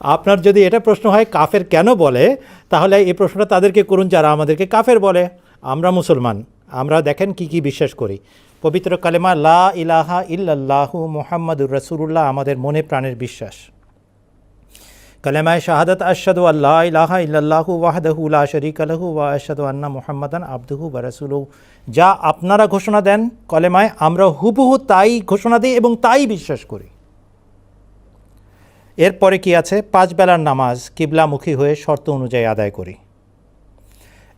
আপনার যদি এটা প্রশ্ন হয়, কাফের কেন বলে, তাহলে এই প্রশ্নটা তাদেরকে করুন, যারা আমাদেরকে কাফের বলে। আমরা মুসলমান, আমরা দেখেন কি কি বিশ্বাস করি। পবিত্র কালেমা, লা ইলাহা ইল্লাল্লাহু মুহাম্মাদুর রাসূলুল্লাহ, আমাদের মনে প্রাণের বিশ্বাস। কালেমায় শাহাদাত, আশহাদু আল্লাহ ইলাহা ইল্লাল্লাহু ওয়াহদাহু লা শারীকা লাহু ওয়া আশহাদু আন্না মুহাম্মাদান আবদুহু ওয়া রাসূলুহু। যা আপনারা ঘোষণা দেন কলেমায়, আমরা হুবহু তাই ঘোষণা দিই এবং তাই বিশ্বাস করি। এরপরে কি আছে? পাঁচ বেলার নামাজ, কিবলামুখী হয়ে শর্ত অনুযায়ী আদায় করি।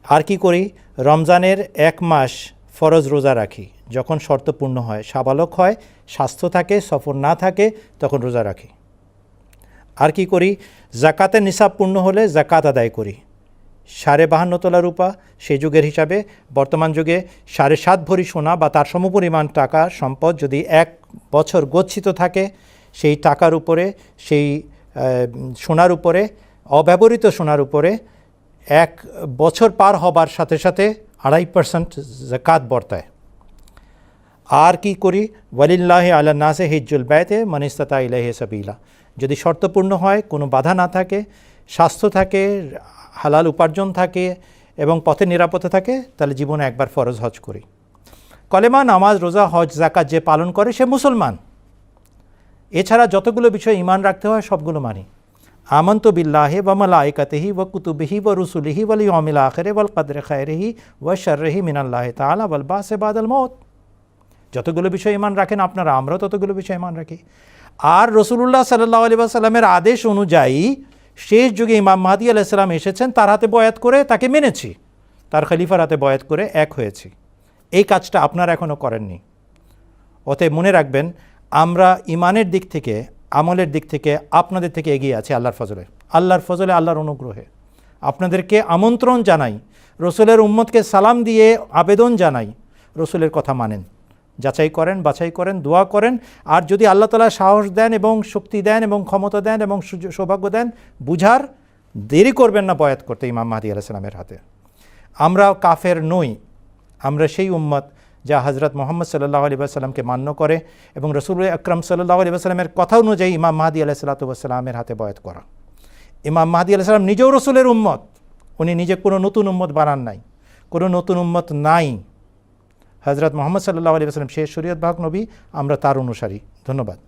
আর কি করি? রমজানের এক মাস ফরজ রোজা রাখি। যখন শর্ত পূর্ণ হয়, সাবালক হয়, স্বাস্থ্য থাকে, সফর না থাকে, তখন রোজা রাখি। আর কি করি? জাকাতের নিসাব পূর্ণ হলে জাকাত আদায় করি। সাড়ে বাহান্ন তোলা রূপা সে যুগের হিসাবে। বর্তমান যুগে সাড়ে সাত ভরি সোনা বা তার সমপরিমাণ টাকা সম্পদ যদি এক বছর গচ্ছিত থাকে সেই টাকার উপরে, সেই সোনার উপরে, অব্যবহৃত সোনার উপরে এক বছর পার হবার সাথে সাথে আড়াই পার্সেন্ট জাকাত বর্তায়। আর কি করি? ওয়ালিল্লাহ আল্লাহ নাসে হিজ্জুল ব্যয়তে মানিস্তাতা ইলাহে সাবিলা। যদি শর্তপূর্ণ হয়, কোনো বাধা না থাকে, স্বাস্থ্য থাকে, হালাল উপার্জন থাকে এবং পথে নিরাপত্তা থাকে, তাহলে জীবনে একবার ফরজ হজ করি। কলেমা, নামাজ, রোজা, হজ, জাকাত যে পালন করে, সে মুসলমান। এছাড়া যতগুলো বিষয়ে ইমান রাখতে হয়, সবগুলো মানি। আমন্ত বিল্লাহে বা মালাইকাতেহি ও কুতুবিহি ও রুসুলিহি ওয়াল ইয়মিল আখরে ওয়াল কদরে খায়রেহি ওয়া শাররেহি মিনাল্লাহ তাআলা ওয়াল বাসে বাদাল মৌত যতগুলো বিষয় ইমান রাখেন আপনারা, আমরাও ততগুলো বিষয় ইমান রাখি। আর রসুলুল্লাহ সাল্লাহ আলী সাল্লামের আদেশ অনুযায়ী শেষ যুগে ইমাম মাহাদি আলাইসাল্লাম এসেছেন, তার হাতে বয়াত করে তাকে মেনেছি। তার খলিফার হাতে বয়াত করে এক হয়েছি। এই কাজটা আপনারা এখনও করেননি। অতএব মনে রাখবেন আমরা ইমানের দিক থেকে, আমলের দিক থেকে, আপনাদের থেকে এগিয়ে আছি আল্লাহর ফজলে। আল্লাহর ফজলে আল্লাহর অনুগ্রহে। আপনাদেরকে আমন্ত্রণ জানাই, রসুলের উম্মতকে সালাম দিয়ে আবেদন জানাই, রসুলের কথা মানেন। যাচাই করেন, বাছাই করেন, দোয়া করেন, আর যদি আল্লাহ তালা সাহস দেন এবং শক্তি দেন এবং ক্ষমতা দেন এবং সৌভাগ্য দেন, বুঝার দেরি করবেন না বয়াত করতে ইমাম মাহাদি আলাইসালামের হাতে। আমরা কাফের নই, আমরা সেই উম্মত যা হজরত মোহাম্মদ সাল্লাহ আলী সাল্লামকে মান্য করে এবং রসুল আকরম সাল্লাহ আলী সাল্লামের কথা অনুযায়ী ইমাম মাহাদি আলাহ সাল্লাতামের হাতে বয়াত করা। ইমাম মাহাদি আলাহ সাল্লাম নিজেও রসুলের উম্মত। উনি নিজে কোনো নতুন উম্মত বানান নাই। কোনো নতুন উম্মত নাই। হজরত মোহাম্মদ সাল্লাহ আলী সাল্লাম শেষ শরীয়ত ভাগ নবী, আমরা তার অনুসারী। ধন্যবাদ।